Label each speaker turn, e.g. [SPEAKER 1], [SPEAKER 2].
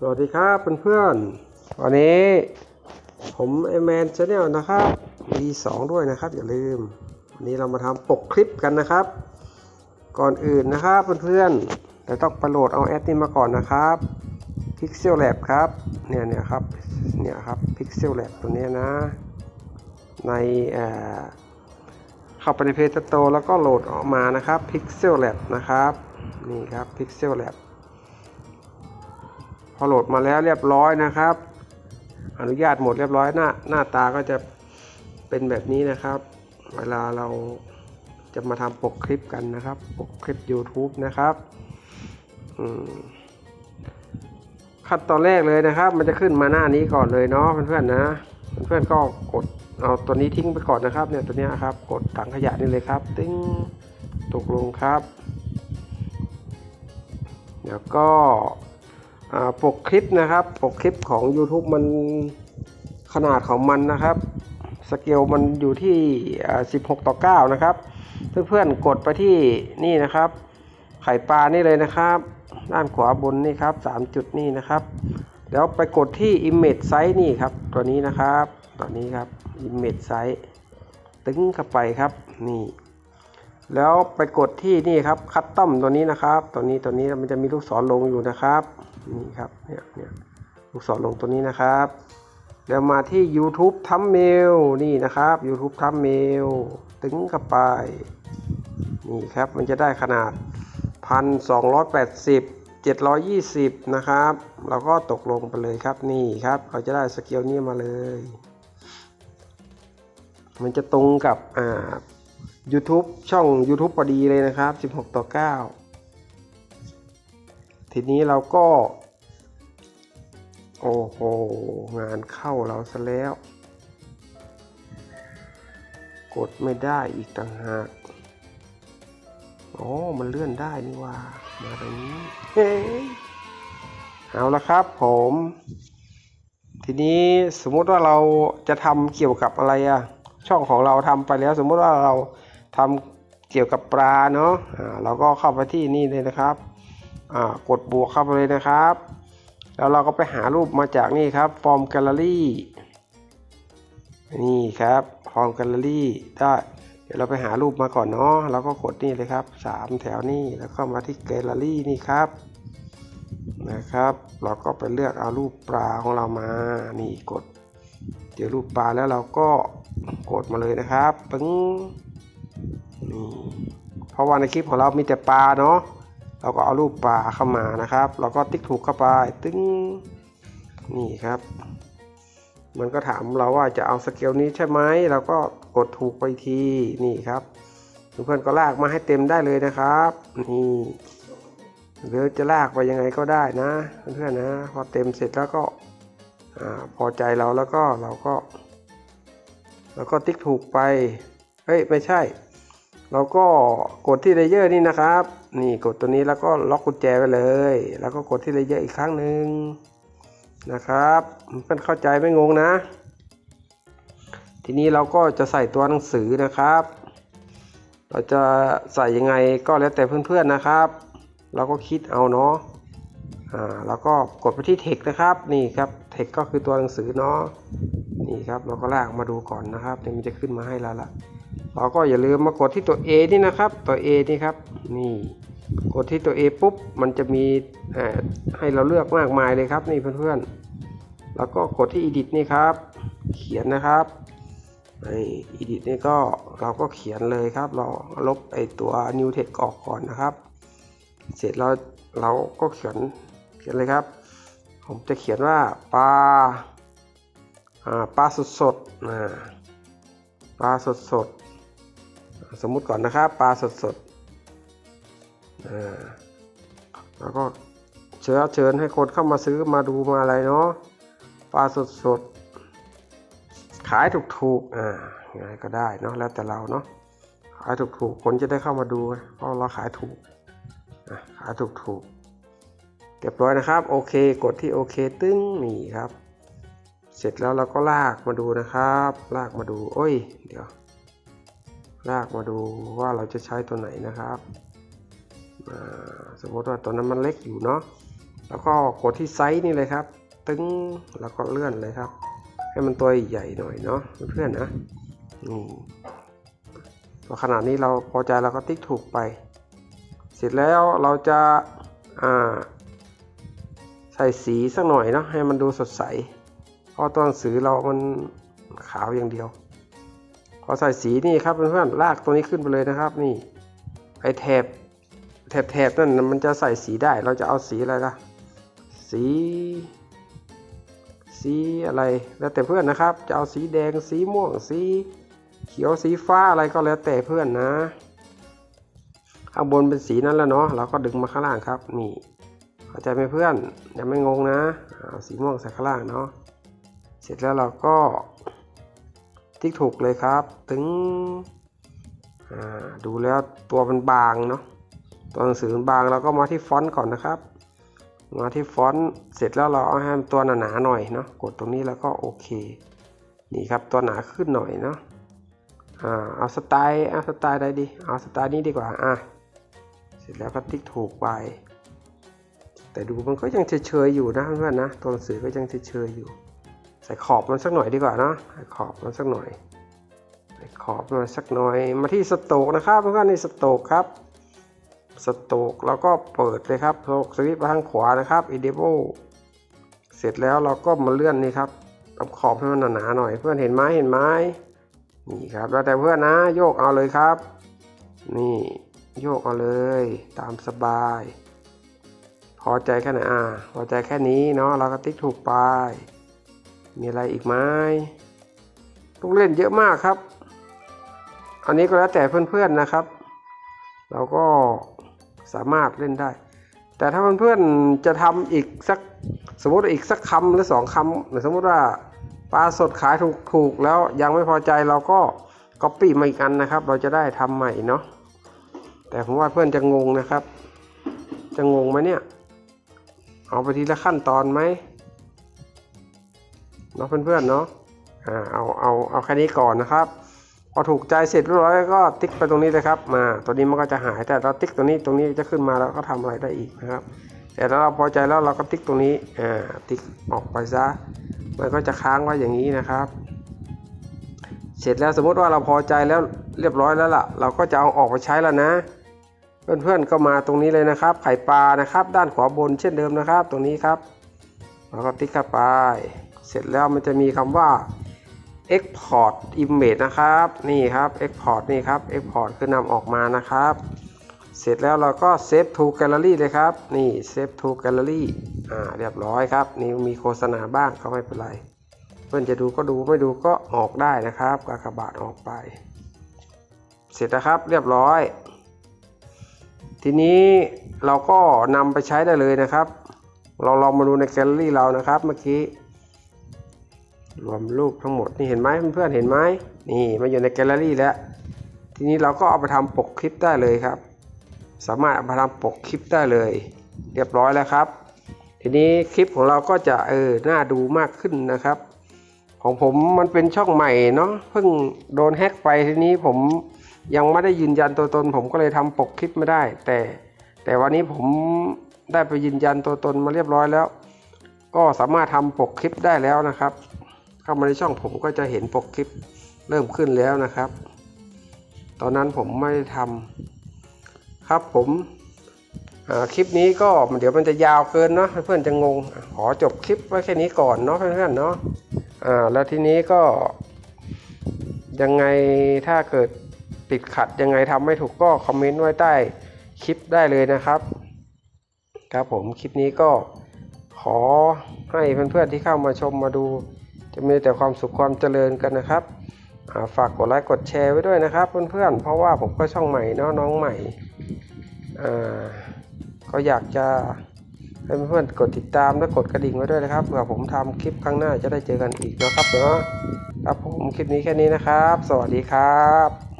[SPEAKER 1] สวัสดีครับเพื่อนๆวันนี้ผมไอแมนชาแนลนะครับมีสองด้วยนะครับ อย่าลืม วันนี้เรามาทำปกคลิปกันนะครับ ก่อนอื่นนะครับเพื่อนๆเราต้องโหลดเอาแอดนี้มาก่อนนะครับ Pixel Lab ครับเนี่ยเนี่ยครับเนี่ยครับ Pixel Lab ตัวนี้นะ ในเข้าไปในเพจสโตแล้วก็โหลดออกมานะครับ Pixel Lab นะครับ นี่ครับ Pixel Lab พอโหลดมาแล้วเรียบร้อยนะครับ อนุญาตหมดเรียบร้อยหน้าหน้าตาก็จะเป็นแบบนี้นะครับ เวลาเราจะมาทำปกคลิปกันนะครับ ปกคลิป YouTube นะครับขั้นตอนแรกเลยนะครับ มันจะขึ้นมาหน้านี้ก่อนเลยเนาะเพื่อนๆนะ เพื่อนๆก็กดเอาตัวนี้ทิ้งไปก่อนนะครับ เนี่ยตัวนี้ครับ กดถังขยะนี่เลยครับ ติ้งตกลงครับเดี๋ยวก็ ปกคลิปนะครับ ปกคลิปของ YouTube มันขนาดของมันนะครับสเกลมันอยู่ที่ 16 ต่อ 9 นะครับ เพื่อนๆกดไปที่นี่นะครับ ไข่ปลานี่เลยนะครับ ด้านขวาบนนี่ครับ 3 จุดนี่นะครับ แล้วไปกดที่ Image Size นี่ครับ ตัวนี้นะครับ ตัวนี้ครับ Image Size ตึงเข้าไปครับนี่ แล้วไปกดที่นี่ครับคัตตอมตัวนี้นะครับ ตัวนี้ตัวนี้มันจะมีลูกศรลงอยู่นะครับ นี่ครับเนี่ยเนี่ยลูกศรลงตัวนี้นะครับ แล้วมาที่ YouTube ทัมเมลนี่นะครับ YouTube ทัมเมลตึงเข้าไปนี่ครับมันจะได้ขนาด 1280 720 นะครับ เราก็ตกลงไปเลยครับนี่ครับเราจะได้สเกลนี้มาเลย มันจะตรงกับอ่า YouTube ช่อง YouTube พอดีเลยนะครับ 16 ต่อ 9 ทีนี้เราก็ โอ้โห งานเข้าเราซะแล้ว กดไม่ได้อีกต่างหากอ๋อมันเลื่อนได้นี่ว่า มาตรงนี้เฮ้เอาละครับผม ทีนี้สมมุติว่าเราจะทำเกี่ยวกับอะไรอะช่องของเราทำไปแล้ว สมมุติว่าเราทำเกี่ยวกับปลาเนาะอ่าเราก็เข้าไปที่นี่เลยนะครับ กดบวกเข้าไปเลยนะครับ แล้วเราก็ไปหารูปมาจากนี่ครับฟอร์มแกลเลอรี่นี่ครับฟอร์มแกลเลอรี่ได้เดี๋ยวเราไปหารูปมาก่อนเนาะเราก็กดนี่เลยครับสามแถวนี่แล้วก็มาที่แกลเลอรี่นี่ครับนะครับ เราก็ไปเลือกเอารูปปลาของเรามานี่กดเดี๋ยวรูปปลาแล้วเราก็กดมาเลยนะครับปึ้งนี่เพราะว่าในคลิปของเรามีแต่ปลาเนาะ เราก็เอารูปปลาเข้ามานะครับ เราก็ติ๊กถูกเข้าไปตึ้งนี่ครับ มันก็ถามเราว่าจะเอาสเกลนี้ใช่ไหมเราก็กดถูกไปทีนี่ครับเพื่อนๆก็ลากมาให้เต็มได้เลยนะครับนี่หรือจะลากไปยังไงก็ได้นะเพื่อนๆนะพอเต็มเสร็จแล้วก็อพอใจเราแล้วก็เราก็เราก็ติ๊กถูกไปเฮ้ยไม่ใช่ เราก็กดที่เลเยอร์นี่นะครับ นี่กดตัวนี้แล้วก็ล็อกกุญแจไว้เลย แล้วก็กดที่เลเยอร์อีกครั้งหนึ่งนะครับเพื่อนเข้าใจไม่งงนะ ทีนี้เราก็จะใส่ตัวหนังสือนะครับ เราจะใส่ยังไงก็แล้วแต่เพื่อนๆนะครับ เราก็คิดเอาเนาะอ่าแล้วก็กดไปที่เทคนะครับนี่ครับเทคก็คือตัวหนังสือเนาะนี่ครับเราก็ลากมาดูก่อนนะครับเดี๋ยวมันจะขึ้นมาให้แล้วล่ะ เราก็อย่าลืมมากดที่ตัว A นี่นะครับ ตัว A นี่ครับ นี่ กดที่ตัว A ปุ๊บ มันจะมีให้เราเลือกมากมายเลยครับ นี่เพื่อนๆ แล้วก็กดที่ Edit นี่ครับ เขียนนะครับไอ้ Edit นี่ก็เราก็เขียนเลยครับ เราลบไอ้ตัว New Text ออกก่อนนะครับ เสร็จแล้วเราก็เขียน เขียนเลยครับ ผมจะเขียนว่าปลาปลาสดสดๆปลาสดสดๆ สมมุติก่อนนะครับปลาสดสดๆแล้วก็เชิญเชิญให้คนเข้ามาซื้อมาดูมาอะไรเนาะปลาสดสดๆขายถูกถูกๆอ่ายังไงก็ได้เนาะแล้วแต่เราเนาะขายถูกถูกๆคนจะได้เข้ามาดูเพราะเราขายถูกอะหาถูกถูกๆเรียบร้อยนะครับโอเคกดที่โอเคตึ้งนี่ครับ เสร็จแล้วเราก็ลากมาดูนะครับ ลากมาดูโอ้ยเดี๋ยว ลากมาดูว่าเราจะใช้ตัวไหนนะครับสมมติว่าตัวนั้นมันเล็กอยู่เนาะแล้วก็กดที่ไซส์นี่เลยครับ ตึงแล้วก็เลื่อนเลยครับ ให้มันตัวใหญ่หน่อยเนาะเพื่อนนะนี่พอขนาดนี้เราพอใจเราก็ติ๊กถูกไป เสร็จแล้วเราจะาใส่สีสักหน่อยเนาะให้มันดูสดใสเพราะตัวหนังสือเรามันขาวอย่างเดียว พอใส่สีนี่ครับเพื่อนๆลากตัวนี้ขึ้นไปเลยนะครับ นี่ไอแถบแถบแถบนั่นมันจะใส่สีได้ เราจะเอาสีอะไรล่ะ สี สีอะไรแล้วแต่เพื่อนนะครับ จะเอาสีแดงสีม่วงสี เขียวสีฟ้าอะไรก็แล้วแต่เพื่อนนะข้างบนเป็นสีนั้นแล้วเนาะเราก็ดึงมาข้างล่างครับ นี่เข้าใจไหมเพื่อนอย่าไม่งงนะเอาสีม่วงใส่ข้างล่างเนาะเสร็จแล้วเราก็ ติ๊กถูกเลยครับ ถึงดูแล้วตัวมันบางเนาะตัวหนังสือมันบางเราก็มาที่ฟอนต์ก่อนนะครับ มาที่ฟอนต์เสร็จแล้วเราเอาให้มันตัวหนาๆหน่อยเนาะกดตรงนี้แล้วก็โอเคนี่ครับตัวหนาขึ้นหน่อยเนาะอ่าเอาสไตล์เอาสไตล์ใดดีเอาสไตล์นี้ดีกว่าอะเสร็จแล้วก็ติ๊กถูกไปแต่ดูมันก็ยังเฉยๆอยู่นะเพื่อนนะตัวหนังสือก็ยังเฉยๆอยู่ ใส่ขอบมันสักหน่อยดีกว่าเนอะใส่ขอบมันสักหน่อยใส่ขอบมันสักหน่อยมาที่สโตกนะครับเพื่อนๆนี่สโตกครับสโตกแล้วก็เปิดเลยครับโลกสวิตช์ไปทางขวานะครับ Enable เสร็จแล้วเราก็มาเลื่อนนี่ครับทำขอบให้มันหนาๆหน่อย เพื่อนเห็นไหมเห็นไหมนี่ครับแล้วแต่เพื่อนนะโยกเอาเลยครับ นี่โยกเอาเลยตามสบาย พอใจแค่ไหนอ่าพอใจแค่นี้เนาะเราก็ติ๊กถูกไป มีอะไรอีกไหมลูกเล่นเยอะมากครับ อันนี้ก็แล้วแต่เพื่อนๆนะครับ เราก็สามารถเล่นได้ แต่ถ้าเพื่อนๆจะทำอีกสักสมมติอีกสักคำหรือสองคำหรือสมมติว่าปลาสดขายถูกๆแล้วยังไม่พอใจเราก็ก๊อปปี้มาอีกอันนะครับ เราจะได้ทำใหม่เนาะแต่ผมว่าเพื่อนจะงงนะครับ จะงงไหมเนี่ย เอาไปทีละขั้นตอนไหม เนาะเพื่อนๆเนาะอ่าเอาเอาเอาแค่นี้ก่อนนะครับ พอถูกใจเสร็จเรียบร้อยก็ติ๊กไปตรงนี้เลยครับ มาตัวนี้มันก็จะหายแต่เราติ๊กตรงนี้ตรงนี้จะขึ้นมาแล้วก็ทำอะไรได้อีกนะครับ แต่ถ้าเราพอใจแล้วเราก็ติ๊กตรงนี้อ่าติ๊กออกไปซะมันก็จะค้างไว้อย่างนี้นะครับ เสร็จแล้วสมมติว่าเราพอใจแล้วเรียบร้อยแล้วล่ะ เราก็จะเอาออกไปใช้แล้วนะเพื่อนๆก็มาตรงนี้เลยนะครับ ไข่ปลานะครับ ด้านขวาบนเช่นเดิมนะครับ ตรงนี้ครับเราก็ติ๊กเข้าไป เสร็จแล้วมันจะมีคำว่า export image นะครับ นี่ครับ export นี่ครับ export คือนำออกมานะครับ เสร็จแล้วเราก็ save to gallery เลยครับ นี่ save to gallery อ่า เรียบร้อยครับ นี่มีโฆษณาบ้างก็ไม่เป็นไร เพื่อนจะดูก็ดูไม่ดูก็ออกได้นะครับกากบาทออกไป เสร็จนะครับ เรียบร้อย ทีนี้เราก็นำไปใช้ได้เลยนะครับ เราลองมาดูในแกลเลอรี่เรานะครับเมื่อกี้ รวมรูปทั้งหมดนี่เห็นไหมเพื่อนๆเห็นไหมนี่มาอยู่ในแกลเลอรี่แล้ว ทีนี้เราก็เอาไปทำปกคลิปได้เลยครับ สามารถเอาไปทำปกคลิปได้เลย เรียบร้อยแล้วครับ ทีนี้คลิปของเราก็จะเออน่าดูมากขึ้นนะครับ ของผมมันเป็นช่องใหม่เนาะเพิ่งโดนแฮ็กไปทีนี้ผมยังไม่ได้ยืนยันตัวตน ผมก็เลยทำปกคลิปไม่ได้ แต่แต่วันนี้ผมได้ไปยืนยันตัวตนมาเรียบร้อยแล้ว ก็สามารถทำปกคลิปได้แล้วนะครับ เข้ามาในช่องผมก็จะเห็นปกคลิปเริ่มขึ้นแล้วนะครับ ตอนนั้นผมไม่ได้ทำครับผมคลิปนี้ก็เดี๋ยวมันจะยาวเกินเนาะเพื่อนจะงง ขอจบคลิปไว้แค่นี้ก่อนเนาะเพื่อนๆเนาะแล้วทีนี้ก็ ยังไงถ้าเกิดติดขัดยังไงทำไม่ถูกก็คอมเมนต์ไว้ใต้คลิปได้เลยนะครับ ครับผมคลิปนี้ก็ขอให้เพื่อนๆที่เข้ามาชมมาดู จะมีแต่ความสุขความเจริญกันนะครับาฝากกดไลค์กดแชร์ไว้ด้วยนะครับเพื่อนๆ เพราะว่าผมก็ช่องใหม่เนาะน้องใหม่อ่าก็อยากจะให้เพื่อนๆกดติดตามและกดกระดิ่งไว้ด้วยนะครับเผื่อผมทำคลิปครั้งหน้าจะได้เจอกันอีกนะครับเนาะครับผมคลิปนี้แค่นี้นะครับ สวัสดีครับ